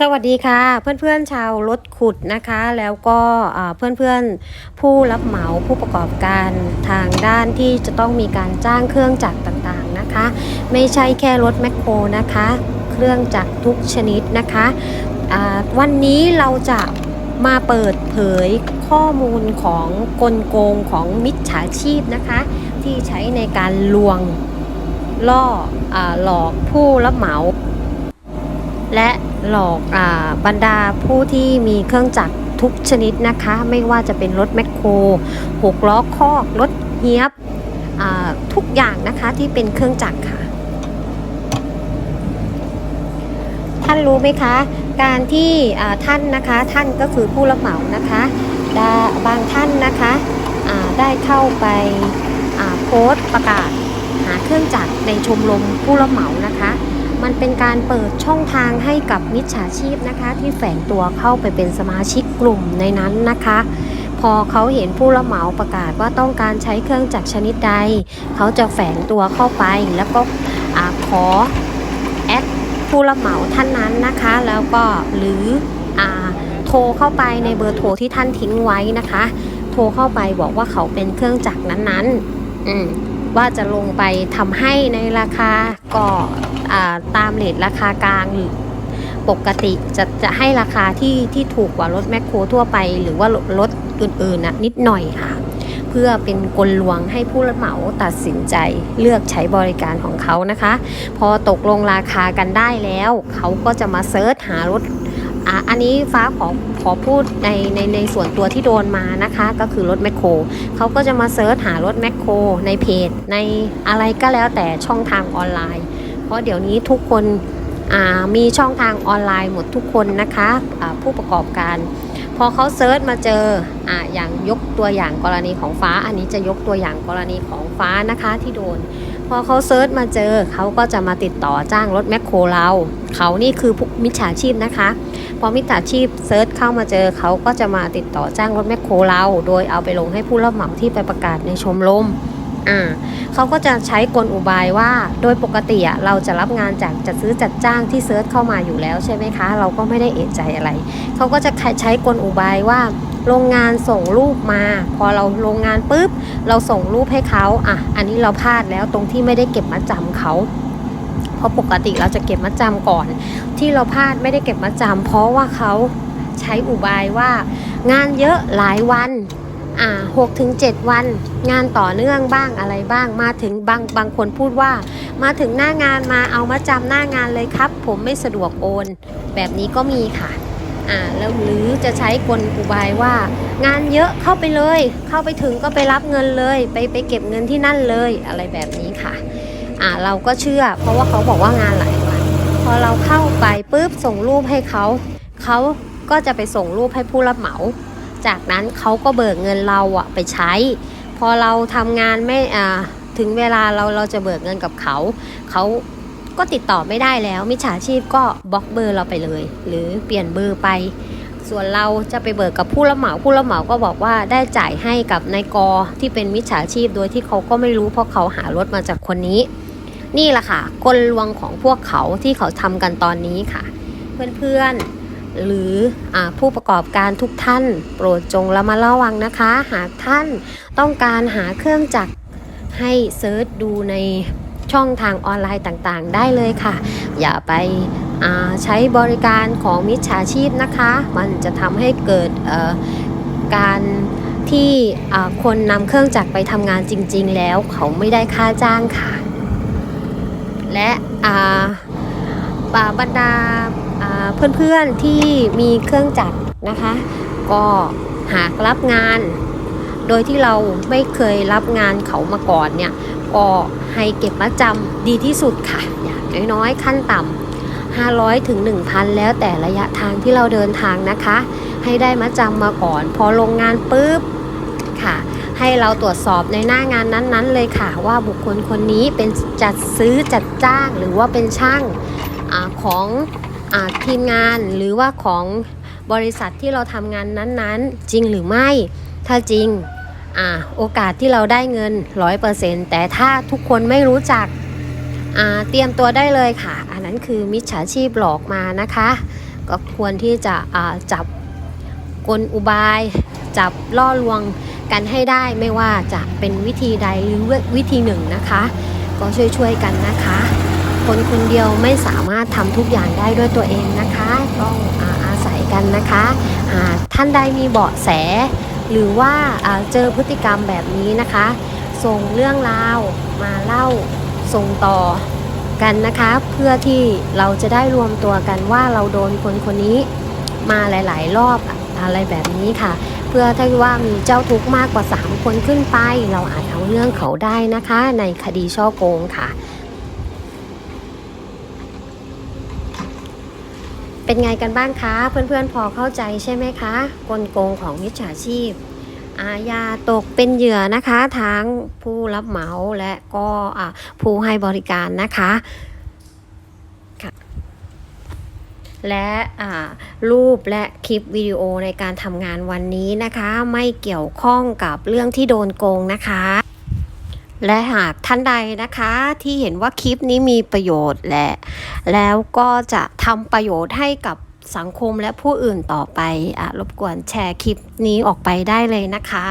สวัสดีค่ะ เพื่อนๆชาวรถขุดนะคะ แล้วก็อ่าเพื่อนๆผู้รับเหมาผู้ประกอบการทางด้านที่จะต้องมีการจ้างเครื่องจักรต่างๆนะคะ ไม่ใช่แค่รถแมคโครนะคะ เครื่องจักรทุกชนิดนะคะวันนี้เราจะมาเปิดเผยข้อมูลของกลโกงของมิจฉาชีพนะคะ ที่ใช้ในการลวงล่ออหลอกผู้รับเหมา และ หลอกอบรรดาผู้ที่มีเครื่องจักรทุกชนิดนะคะ ไม่ว่าจะเป็นรถแมคโครหกล้อคอกรถเฮียบทุกอย่างนะคะที่เป็นเครื่องจักรค่ะ ท่านรู้ไหมคะ การที่ท่านนะคะท่านก็คือผู้รับเหมานะคะาบางท่านนะคะได้เข้าไปโพสต์ประกาศหาเครื่องจักรในชมรมผู้รับเหมานะคะ มันเป็นการเปิดช่องทางให้กับมิจฉาชีพนะคะ ที่แฝงตัวเข้าไปเป็นสมาชิกกลุ่มในนั้นนะคะ พอเขาเห็นผู้รับเหมาประกาศว่าต้องการใช้เครื่องจักรชนิดใด เขาจะแฝงตัวเข้าไปแล้วก็อขอแอดผู้รับเหมาท่านนั้นนะคะ แล้วก็หรืออโทรเข้าไปในเบอร์โทรที่ท่านทิ้งไว้นะคะ โทรเข้าไปบอกว่าเขาเป็นเครื่องจักรนั้นๆ ว่าจะลงไปทำให้ในราคาก็ตามเลทราคากลางปกติจะจะให้ราคาที่ที่ถูกกว่ารถแมคโครทั่วไป หรือว่ารถอื่นๆนะนิดหน่อยค่ะ เพื่อเป็นกลลวงให้ผู้รับเหมาตัดสินใจเลือกใช้บริการของเขานะคะ พอตกลงราคากันได้แล้ว เขาก็จะมาเซิร์ชหารถ อะอันนี้ฟ้าขอขอพูดในในในส่วนตัวที่โดนมานะคะ ก็คือรถแมคโครเขาก็จะมาเซิร์ชหารถแมคโครในเพจ ในอะไรก็แล้วแต่ช่องทางออนไลน์ เพราะเดี๋ยวนี้ทุกคนอ่ามีช่องทางออนไลน์หมดทุกคนนะคะอ่าผู้ประกอบการ พอเขาเซิร์ชมาเจออ่าอย่างยกตัวอย่างกรณีของฟ้า อันนี้จะยกตัวอย่างกรณีของฟ้านะคะที่โดน พอเขาเซิร์ชมาเจอเขาก็จะมาติดต่อจ้างรถแมคโครเรา เขานี่คือมิจฉาชีพนะคะ พอมิจฉาชีพเซิร์ชเข้ามาเจอเขาก็จะมาติดต่อจ้างรถแมคโครเรา โดยเอาไปลงให้ผู้รับเหมาที่ไปประกาศในชมรมอ่าเขาก็จะใช้กลอุบายว่าโดยปกติอะเราจะรับงานจากจัดซื้อจัดจ้างที่เซิร์ชเข้ามาอยู่แล้วใช่ไหมคะ เราก็ไม่ได้เอะใจอะไร เขาก็จะใช้กลอุบายว่าโรงงานส่งรูปมา พอเราโรงงานปุ๊บ เราส่งรูปให้เขาอะ อันนี้เราพลาดแล้วตรงที่ไม่ได้เก็บมาจำเขา ราะปกติเราจะเก็บมาจำก่อน ที่เราพลาดไม่ได้เก็บมาจำเพราะว่าเขาใช้อุบายว่างานเยอะหลายวันอ่าหกถึงเจ็ดวัน งานต่อเนื่องบ้างอะไรบ้างมาถึงบางบางคนพูดว่า มาถึงหน้างานมาเอามาจำหน้างานเลยครับ ผมไม่สะดวกโอน แบบนี้ก็มีค่ะอ่าแล้วหรือจะใช้กลอุบายว่า งานเยอะเข้าไปเลย เข้าไปถึงก็ไปรับเงินเลย ไปไปเก็บเงินที่นั่นเลยอะไรแบบนี้ค่ะ อ่าเราก็เชื่อ เพราะว่าเขาบอกว่างานหลายวันพอเราเข้าไปปุ๊บส่งรูปให้เขาเขาก็จะไปส่งรูปให้ผู้รับเหมา จากนั้นเขาก็เบิกเงินเราอะไปใช้ พอเราทำงานไม่อ่าถึงเวลาเราเราจะเบิกเงินกับเขาเขาก็ติดต่อไม่ได้แล้ว มิจฉาชีพก็บล็อกเบอร์เราไปเลย หรือเปลี่ยนเบอร์ไป ส่วนเราจะไปเบิกกับผู้รับเหมา ผู้รับเหมาก็บอกว่าได้จ่ายให้กับนายกที่เป็นมิจฉาชีพโดยที่เขาก็ไม่รู้เพราะเขาหารถมาจากคนนี้ นี่แหละค่ะ กลลวงของพวกเขาที่เขาทำกันตอนนี้ค่ะ เพื่อนๆหรืออผู้ประกอบการทุกท่าน โปรดจงระมัดระวังนะคะ หากท่านต้องการหาเครื่องจักรให้เซิร์ชดูในช่องทางออนไลน์ต่างๆ ได้เลยค่ะ อย่าไปใช้บริการของมิจฉาชีพนะคะ มันจะทำให้เกิดการที่คนนำเครื่องจักรไปทำงานจริง ๆ แล้วเขาไม่ได้ค่าจ้างค่ะ และอ่าบรรดาอ่าเพื่อนๆที่มีเครื่องจักรนะคะ ก็หากรับงาน โดยที่เราไม่เคยรับงานเขามาก่อนเนี่ยก็ให้เก็บมาจำดีที่สุดค่ะ อย่างน้อยๆ ขั้นต่ำ500ถึง1,000 แล้วแต่ระยะทางที่เราเดินทางนะคะ ให้ได้มาจำมาก่อน พอลงงานปุ๊บค่ะ ให้เราตรวจสอบในหน้างานนั้นๆ เลยค่ะ ว่าบุคคลคนนี้เป็นจัดซื้อจัดจ้างหรือว่าเป็นช่างอของอทีมงานหรือว่าของบริษัทที่เราทำงานนั้นๆ จริงหรือไม่ ถ้าจริงอโอกาสที่เราได้เงิน 100%แต่ถ้าทุกคนไม่รู้จักเตรียมตัวได้เลยค่ะ อันนั้นคือมิจฉาชีพหลอกมานะคะ ก็ควรที่จะจับกลอุบาย จับล่อลวงกันให้ได้ไม่ว่าจะเป็นวิธีใดหรือวิธีหนึ่งนะคะ ก็ช่วยๆกันนะคะ คนคนเดียวไม่สามารถทำทุกอย่างได้ด้วยตัวเองนะคะ ต้องอาอาศัยกันนะคะหากท่านใดมีเบาะแส หรือว่าอ่าเจอพฤติกรรมแบบนี้นะคะ ส่งเรื่องราวมาเล่าส่งต่อกันนะคะ เพื่อที่เราจะได้รวมตัวกันว่าเราโดนคนคนนี้มาหลาย ๆ รอบอะไรแบบนี้ค่ะ เพื่อถ้าว่ามีเจ้าทุกข์มากกว่า 3 คนขึ้นไป เราอาจเอาเรื่องเขาได้นะคะ ในคดีช่อโกงค่ะ เป็นไงกันบ้างคะ เพื่อนๆพอเข้าใจใช่ไหมคะ กลโกงของมิจฉาชีพ อาญาตกเป็นเหยื่อนะคะทั้งผู้รับเหมาและก็ผู้ให้บริการนะคะ และรูปและคลิปวิดีโอในการทำงานวันนี้นะคะ ไม่เกี่ยวข้องกับเรื่องที่โดนโกงนะคะและหากท่านใดนะคะที่เห็นว่าคลิปนี้มีประโยชน์และ แล้วก็จะทำประโยชน์ให้กับสังคมและผู้อื่นต่อไปอรบกวนแชร์คลิปนี้ออกไปได้เลยนะคะ